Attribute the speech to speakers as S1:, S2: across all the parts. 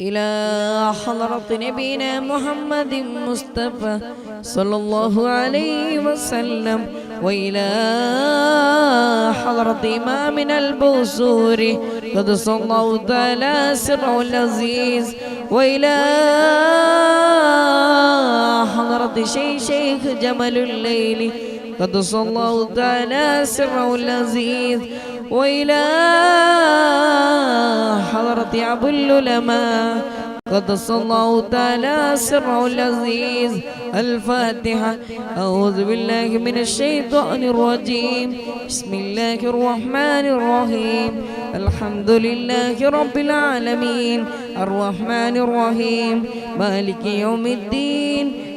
S1: إلى حضرة نبينا محمد مصطفى صلى الله عليه وسلم. وإلى حضرة إمامنا البوسوري قد صلى الله تعالى سره العزيز. وإلى حضرة شيخ شيخ جمل الليل. قد صلى الله تعالى سره العزيز. وإلى حضرة أبو العلماء قدس الله تعالى سره العزيز الفاتحة. أعوذ بالله من الشيطان الرجيم. بسم الله الرحمن الرحيم. الحمد لله رب العالمين. الرحمن الرحيم. مالك يوم الدين.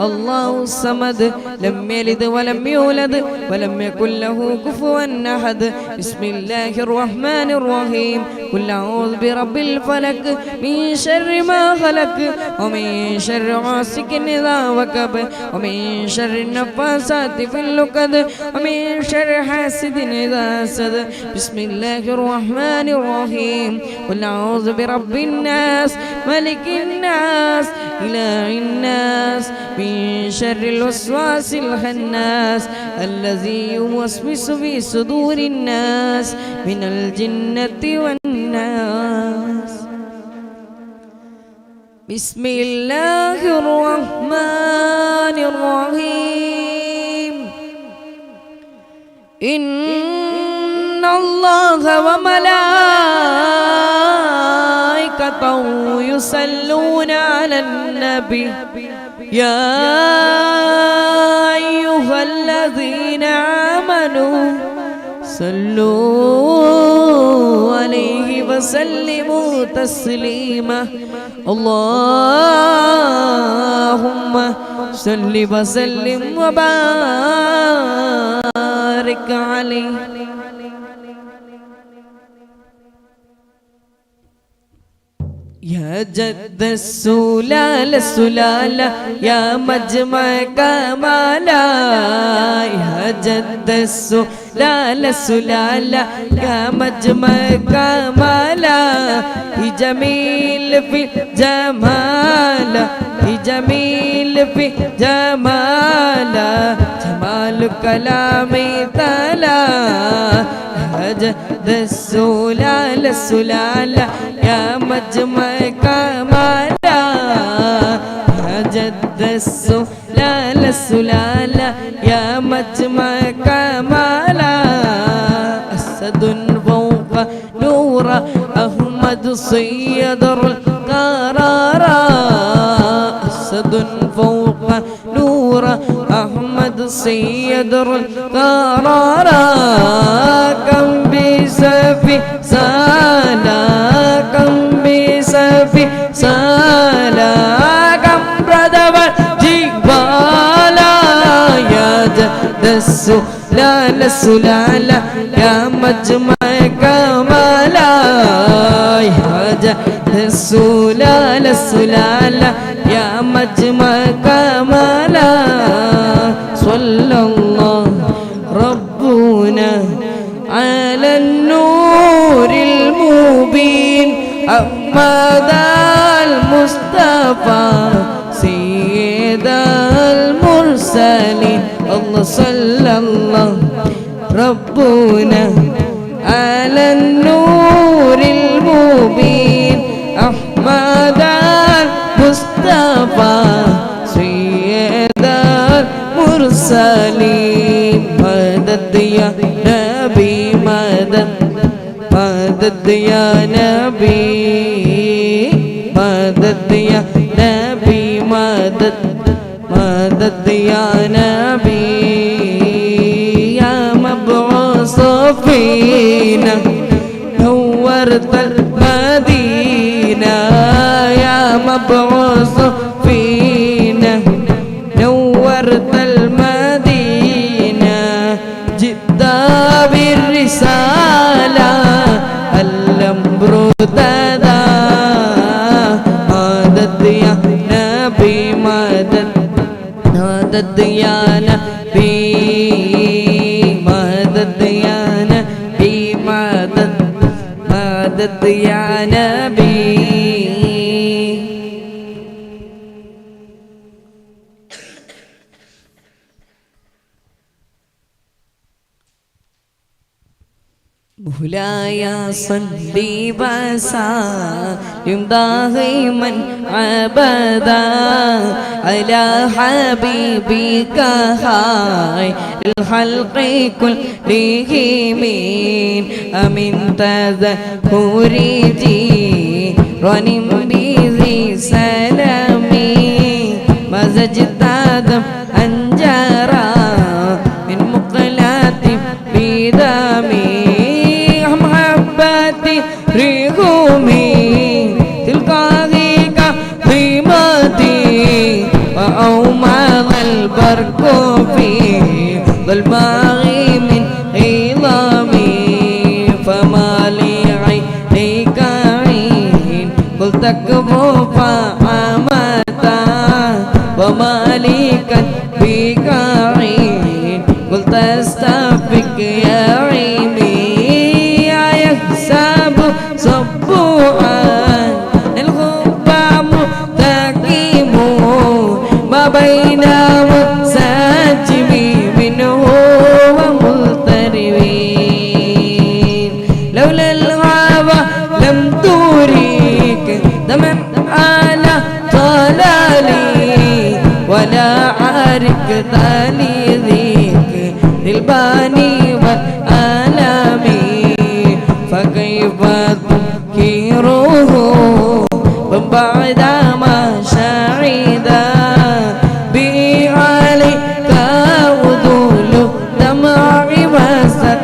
S1: الله الصمد. لم يلد ولم يولد ولم يكن له كفوا أحد. بسم الله الرحمن الرحيم. قل أعوذ برب الفلك من شر ما خلق ومن شر غاسق إذا وقب ومن شر النفاسات في اللقد ومن شر حاسد إذا حسد بسم الله الرحمن الرحيم. قل أعوذ برب الناس ملك الناس إله الناس من شر الوسواس الخناس الذي يوسوس في صدور الناس من الجنة والناس. بسم الله الرحمن الرحيم. إن الله وملائكته يصلون على النبي. يا أيها الذين آمنوا صلوا عليه وسلموا تسليما اللهم صل وسلم وبارك عليه يا جد السلالة السلالة يا مجمع كمالا يا جد السلالة السلالة يا مجمع كمالا في جميل في جمالا في جميل في جمالا جمال كلامي تلا يا جد السلالة يا مجمع كمالا. يا جد السلالة السلالة يا مجمع كمالا. أسد فوق نور أحمد صيدر الصيد كم بسفي سالاكم بسفي سالاكم بردب جبالا يا جد السلال السلال يا مجمع كمالا يا جد السلال السلال المرسلين الله صلى الله ربنا على النور المبين أحمد المصطفى سيد المرسلين مدد يا نبي مدد مدد يا نبي مدد يا نبي مدد مدد يا نبي فينا نورت المدينة يا مبعوث مولاي صلي وسلم دائما ابدا على حبيبك خير الخلق كلهم امن تذكر جيران بذي سلامي مزجت في ظلمائي من عظامي فما لي عينيك عين قلت اكفو فعمتا وما لي كتبك عين قلت استفك يا عيني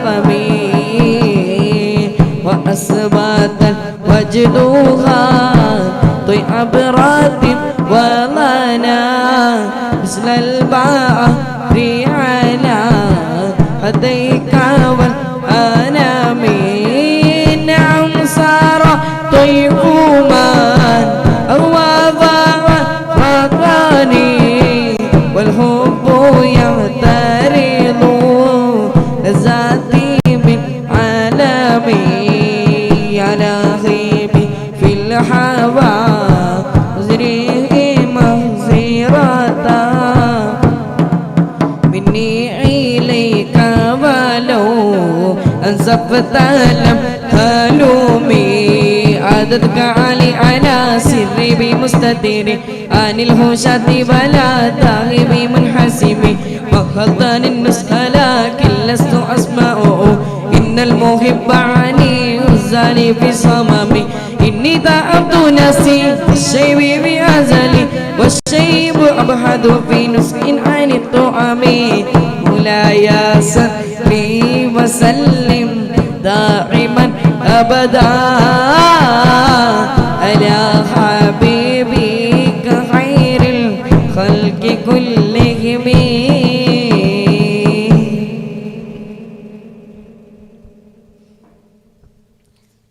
S1: وسقمي وأثبت وجدها طيع براد أنزفت لم هلومي عددك علي على سري بمستدير. عن الهوشات ولا تاهي منحسب وخلطان النسخ لكن لست أسمعه إن المحب عني الزاني في صمامي. إني ذهبت نفسي الشيب بأزلي والشيب أبحث في نسخ عن الطعام. مولاي صلي وسلم. دائما أبدا على حبيبك خير الخلق كلهم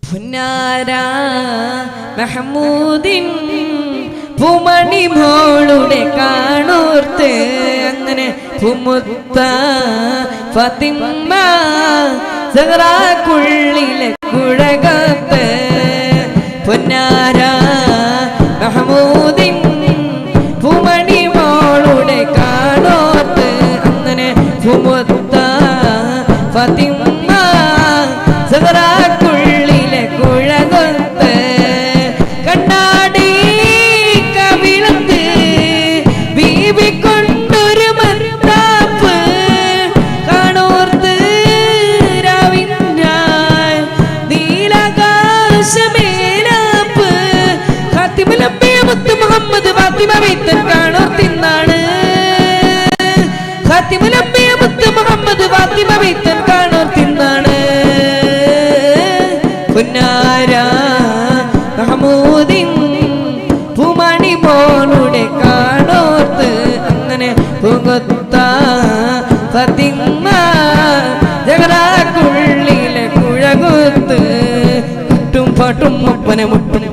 S1: പുന്നാര മഹമൂദിൻ പൂമണി മോളുടെ കാണൂർത്ത് അങ്ങനെ പുമുത്ത ഫത്തിമ്മ സഹറാക്കുള്ളിലെ കുഴകത്ത്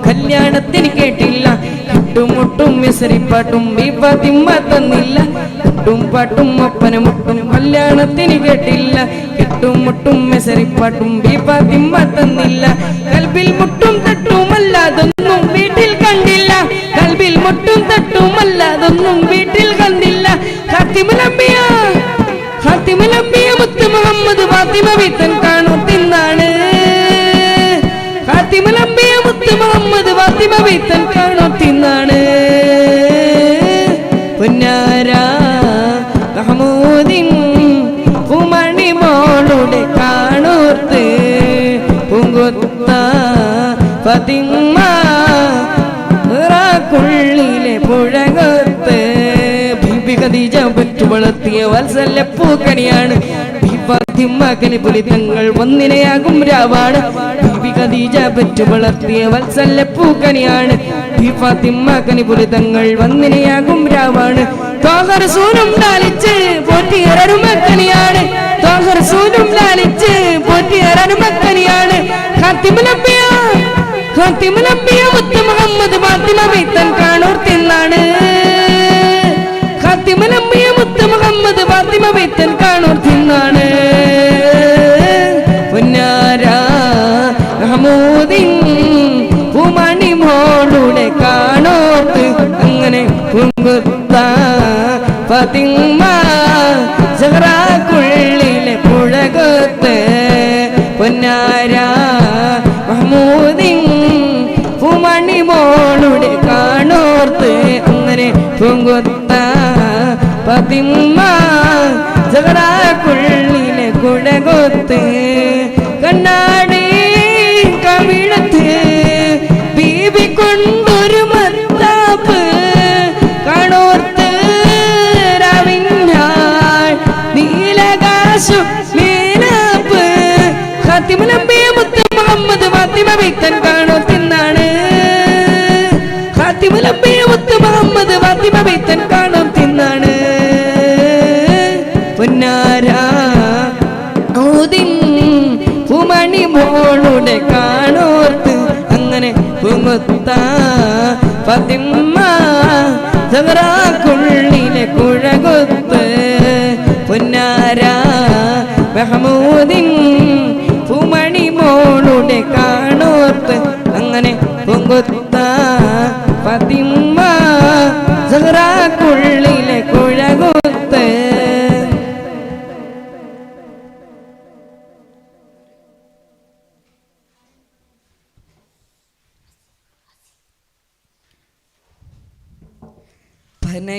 S1: കല്യാണത്തിന് കേട്ടില്ല. കുട്ടുമുട്ടും വിസരിപ്പാട്ടും ബി ഫത്തിമ്മ തന്നില്ല പാട്ടും പാട്ടും ഒപ്പനും മുട്ടും കല്യാണത്തിന് കേട്ടില്ല. കിട്ടും മുട്ടും മെസറിപ്പാട്ടും ബീപ്പാത്തിമ്മ തന്നില്ല കൽബിൽ മുട്ടും തട്ടുമല്ലാതൊന്നും ഖദീജ പെറ്റു വളർത്തിയ വത്സല്യ പൂക്കണിയാണ്. ഫാത്തിമകന് പുലിതങ്ങൾ ഒന്നിനെയാകും രാവാണ്. ബീബി ഖദീജ പറ്റു വളർത്തിയ വത്സല്യ പൂക്കണിയാണ്. ഫാത്തിമകന് പുലിതങ്ങൾ ഒന്നിനെയാകും രാവാണ്. തോഹർ സൂനും ലാലിച്ച് പോറ്റിയറരുമക്കണിയാണ് തോഹർ സൂനും ലാലിച്ച് പോറ്റിയറരുമക്കണിയാണ് ഖാത്തിമുലബിയ ഖാത്തിമുലബിയ മുത്ത് മുഹമ്മദ് ഫാത്തിമ വൈത്തൻ കാണൂർ തിന്നാണ്. ഖാത്തിമുലബിയ മുത്ത് മുഹമ്മദ് ഫാത്തിമ വീത്തൻ കാണൂർ തിന്നാണ്. പുന്നാര മഹമൂദിൻ പൂമണി മോളുടെ കാണോത്ത് അങ്ങനെ പൂങ്കുത്ത ഫതിമ്മ സഹറാക്കുള്ളിലെ പുഴകത്ത്. പൊന്നാര മഹമൂദിൻ പൂമണി മോളുടെ കാണോർത്ത് അങ്ങനെ പൂങ്കുത്ത ഫതിമ്മ സഹറാക്കുള്ളിലെ കുടകൊത്ത് കണ്ണാടി കവിളത്ത് ബീബി കൊണ്ടൊരു മത്താപ്പ് കണോർത്ത് രവിഞ്ഞാൾ നീലകാശു നീലാപ്പ്. ഖാത്തിമുലമ്പിയ മുത്ത് മുഹമ്മദ് ഫാത്തിമ വിത്തൻ കാണോർത്തിന്നാണ്. ഖാത്തിമുലമ്പിയ മുത്ത് പൂമണി മോളുടെ കാണോർത്ത് അങ്ങനെ പൂമുത്ത പതിമ്മ സഹറാക്കുള്ളിലെ കുഴകൊത്ത് പൂമണി മോളുടെ കാണോർത്ത് അങ്ങനെ പൂങ്കൊത്ത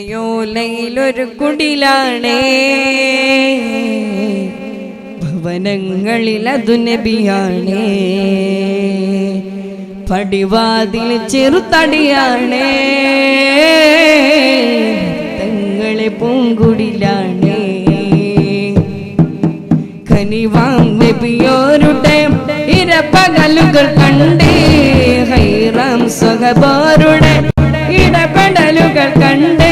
S1: പനയോലയിലൊരു കുടിലാണേ. ഭവനങ്ങളിൽ അതു നബിയാണേ. പടിവാതിൽ ചെറുതടിയാണേ. തങ്ങളെ പൂങ്കുടിലാണേ. കനിവാം ഇരപ്പകലുകൾ കണ്ടേ. ഹൈറാം സ്വഹബോരുടെ ഇടപെടലുകൾ കണ്ട്.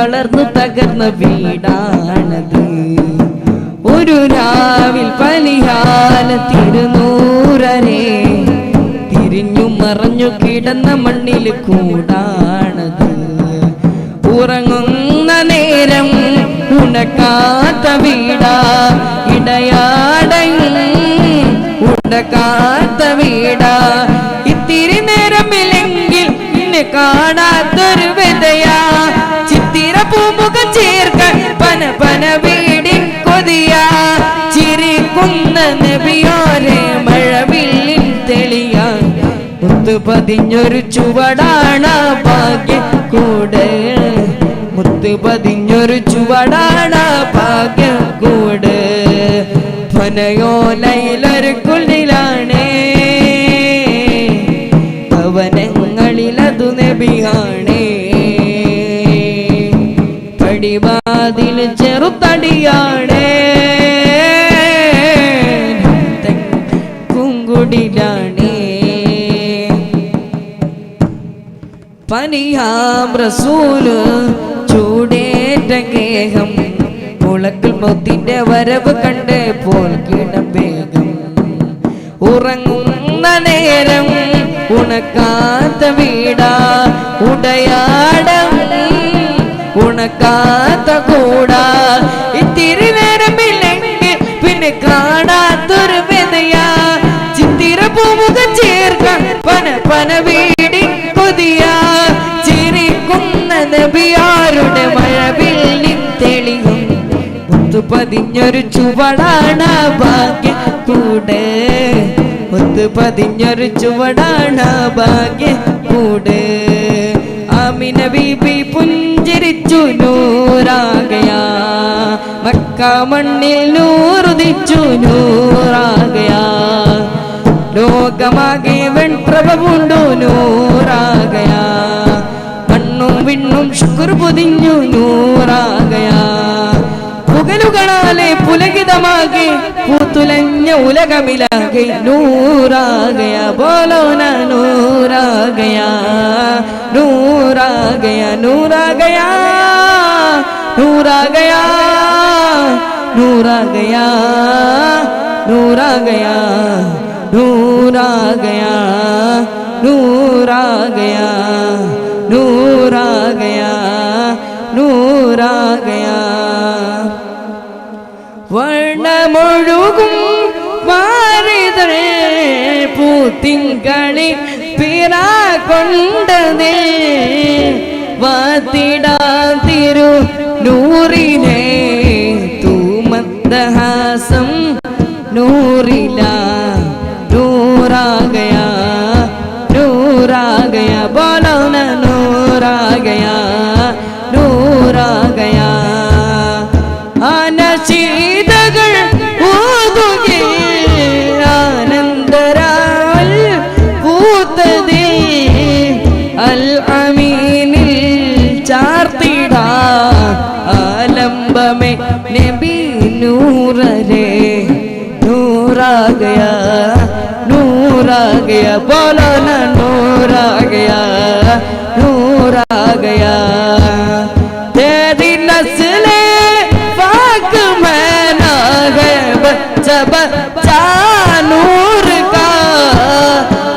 S1: തളർന്നു തകർന്ന വീടാണത്. ഒരു രാവിൽ പലിഹാല തിരുനൂറനെ തിരിഞ്ഞു മറഞ്ഞു കിടന്ന മണ്ണിൽ കൂടാണത്. ഉറങ്ങുന്ന നേരം ഉണക്കാത്ത വീടാ ഇടയാടയും ഉണ്ടക്കാത്ത വീടാ. ഇത്തിരി നേരമില്ലെങ്കിൽ ഇന്നെ കാണാത്തൊരു പൂമുഖം ചേർക്കാൻ പന പന വീടിൻ കൊതിയ. ചിരിക്കുന്ന നബിയോരെ മഴവില്ലിൻ തെളിയ. മുത്തു പതിഞ്ഞൊരു ചുവടാണ് ഭാഗ്യ കൂടെ. മുത്തു പതിഞ്ഞൊരു ചുവടാണ് ഭാഗ്യ കൂടെ. ഫനയോലയിലൊരു കുള്ളിലാണേ ചെറുതടിയാണേ. കുങ്കുടിലാണേ. പനിയാം റസൂൽ ചൂടേറ്റ ഗേഹം. മുളക്കൽ മുത്തിന്റെ വരവ് കണ്ട് പോൽ കിടം വേഗം. ഉറങ്ങുന്ന നേരം ഉണക്കാത്ത വീടാ. ഉടയാടം ഉണക്കാത്ത കൂടാ ഇത്തിരി നേരമില്ലെങ്കിൽ പിന്നെ കാണാത്തൊരു വെതയാ ചിത്തിര പോവുക ചേർക്കാൻ പന പന വീടി കൊതിയ. ചിരിക്കുന്ന നബിയാരുടെ മഴവിൽ തെളിയും. മുത്തു പതിഞ്ഞൊരു ചുവടാണ് ഭാഗ്യ കൂടെ. പതിഞ്ഞൊരു ചുവടാണ് ഭാഗ്യ കൂടെ. ആമിന ബീബി നൂറാകയാ. മക്ക മണ്ണിൽ നൂറുദിച്ചു നൂറാകയാ. ലോകമാകെ വെൺപ്രഭ പൂണ്ടു നൂറാകയാ. മണ്ണും വിണ്ണും ശുക്ർ പൊതിഞ്ഞു നൂറാകയാ. പുകലുകളാലെ പുലകിതമാകെ പൂത്തുലഞ്ഞ ഉലകമിലാകെ നൂറാകയ. ബോലോന നൂറാകയ. നൂറാകയ നൂറാകയ. नूर आ गया नूर आ गया नूर आ गया नूर आ गया नूर आ गया नूर आ गया नूर आ गया വണ്ണ മുഴുകും വാരിതരേ പൂത്തിങ്കളി പിറ കൊണ്ടതേ വാത്തിടാതിരു نوري نه تو مدها नूर आ गया बोलो ना नूर आ गया नूर आ गया तेरी नस्ले पाक में ना गए बच्चा बच्चा नूर का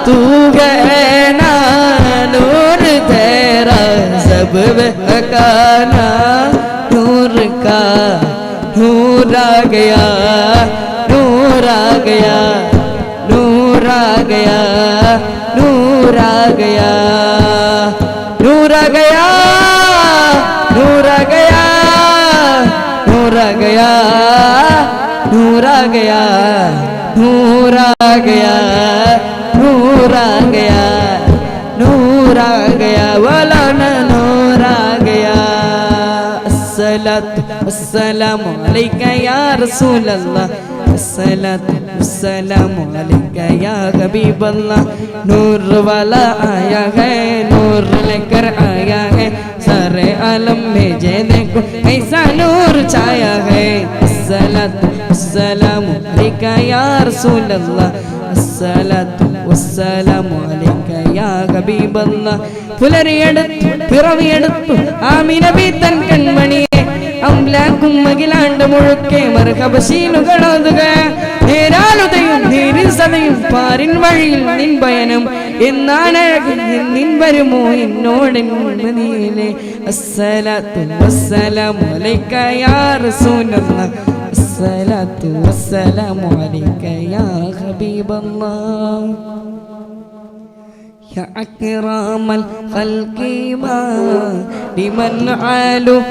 S1: तू गए ना नूर तेरा सब बहकाना नूर का नूर आ गया नूर आ गया नूर आ गया नूर आ गया नूर आ गया नूर आ गया नूर आ गया नूर आ गया नूर आ गया नूर आ गया नूर आ गया वाला नूर आ गया असलत असलम या रसूल अल्लाह असलत नूर नूर लेकर आया है सारे आलम में ऐसा नूर छाया है അസ്സലാത്തു പുലരിയെടുത്തു പിറവിയെടുത്തു. ആ നബി തൻ കൺമണി അംലാക്കും മകിലാണ്ട് മുഴുക്കെ മറുകപശീലുകളോതുക നേരാലുതയും നേരിൻ സതയും പാരിൻ വഴിയിൽ നിൻ ഭയനം എന്നാണ് നിൻ വരുമോ എന്നോട് അസ്സലാത്തു യാ റസൂലല്ലാഹ് അസ്സലാത്തു യാ ഹബീബല്ലാഹ് يا أكرم الخلق ما لمن علو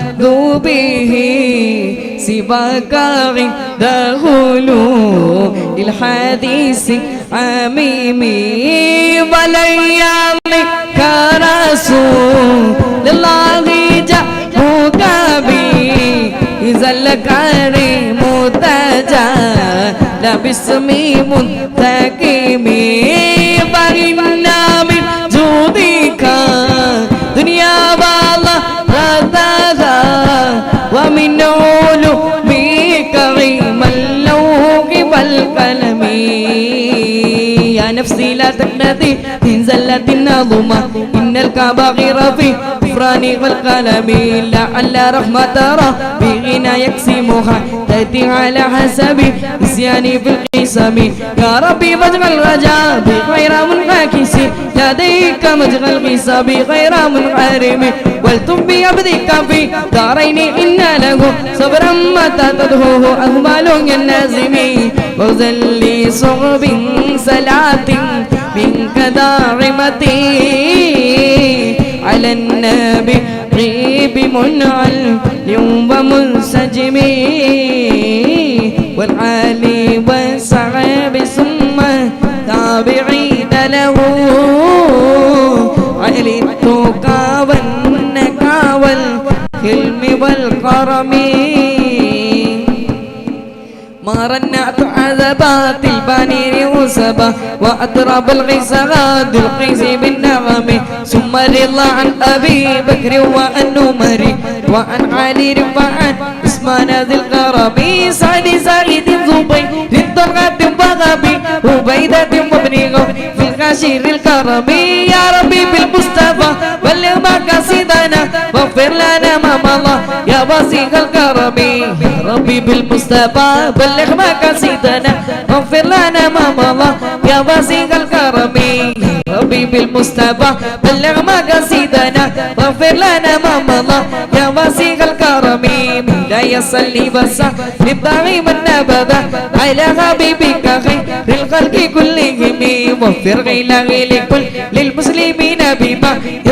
S1: به سواك عند غلو للحديث عميمي وليامي كرسول الله جاء بي إذا الكريم تجا لبسمي منتقمي برنا نفسي لا تقنطي من زلة عظمى إن الكبائر في غفران والقلم لعل رحمة ربي يقسمها تأتي على حسب نسياني في القسم يا ربي واجعل رجاء غير منعكس لديك مجرى الحساب غير منحرم والتم بعبدك في دارين إن له صبرا متى تدهوه أهمال النازم وزل لي صعب صلاة منك داعمتي على النبي غيب منعل يوم منسجم والعالي والصعب ثم تابعين له. علي التقى والنكى والحلم والكرم. ما رنعت عذبات البنين وسبا وأتراب الغيس غاد القيس بالنغم. ثم رضا عن أبي بكر وعن عمر وعن علي وعن عثمان ذي الغرب سعد سعيد زبير للطلقة وغبي عبيدة وابن في الغشير الكرم يا ربي بالمصطفى بلغ مقاصدنا واغفر لنا ما مضى. يا وسيع الكرم يا ربي بالمصطفى بلغ مقاصدنا واغفر لنا ما مضى يا وسيع الكرم. ربي بالمصطفى بلغ مقاصدنا واغفر لنا ما مضى يا وسيع الكرم. لا يصلي وسلم دائما ابدا على حبيبك خير الخلق كلهم. وفر غيله لكل للمسلمين بما في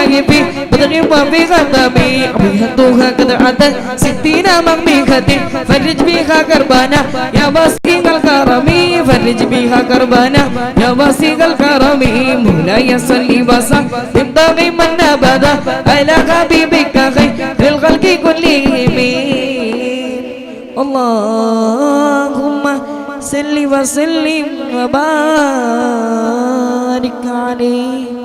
S1: لله في بدغ وفي غضب أبيهتها قد عدت ستين مغميخة فرج بها كربانا يا واسق الكرم فرج بها كربانا يا واسق الكرم مولاي صلي وسلم دائما ابدا على حبيبك خير الخلق كلهم اللهم صل وسلم وبارك عليه